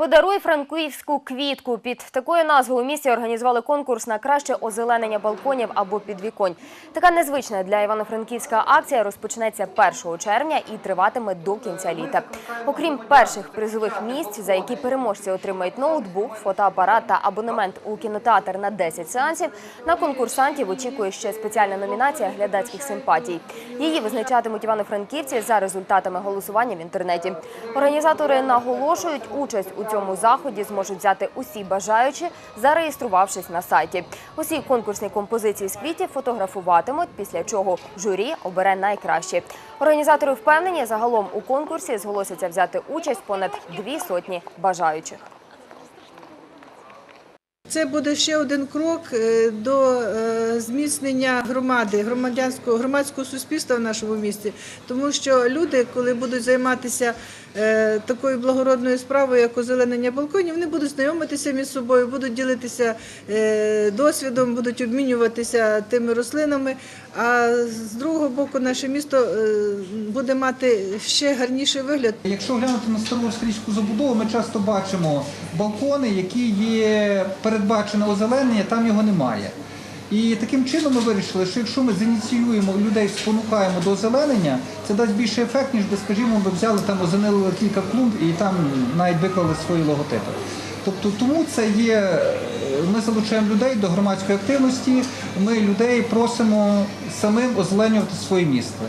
Подаруй франківську квітку. Під такою назвою у місті організували конкурс на краще озеленення балконів або підвіконь. Така незвична для Івано-Франківська акція розпочнеться 1 червня і триватиме до кінця літа. Окрім перших призових місць, за які переможці отримають ноутбук, фотоапарат та абонемент у кінотеатр на 10 сеансів, на конкурсантів очікує ще спеціальна номінація глядацьких симпатій. Її визначатимуть івано-франківці за результатами голосування в інтернеті. Організатори наголошують, участь у цьому заході зможуть взяти усі бажаючі, зареєструвавшись на сайті. Усі конкурсні композиції з квітів фотографуватимуть, після чого журі обере найкращі. Організатори впевнені, загалом у конкурсі зголосяться взяти участь понад дві сотні бажаючих. Це буде ще один крок е, до е, зміцнення громади, громадянського громадського суспільства в нашому місті, тому що люди, коли будуть займатися е, такою благородною справою, як озеленення балконів, вони будуть знайомитися між собою, будуть ділитися досвідом, будуть обмінюватися тими рослинами. А з другого боку, наше місто буде мати ще гарніший вигляд. Якщо глянути на стару австрійську забудову, ми часто бачимо балкони, які є передбачене озеленення, там його немає. І таким чином ми вирішили, що якщо ми зініціюємо людей, спонукаємо до озеленення, це дасть більший ефект, ніж би, скажімо, ми взяли там озеленили кілька клумб і там навіть виклали свої логотипи. Тобто тому це є, е, ми залучаємо людей до громадської активності, ми людей просимо самим озеленювати своє місто.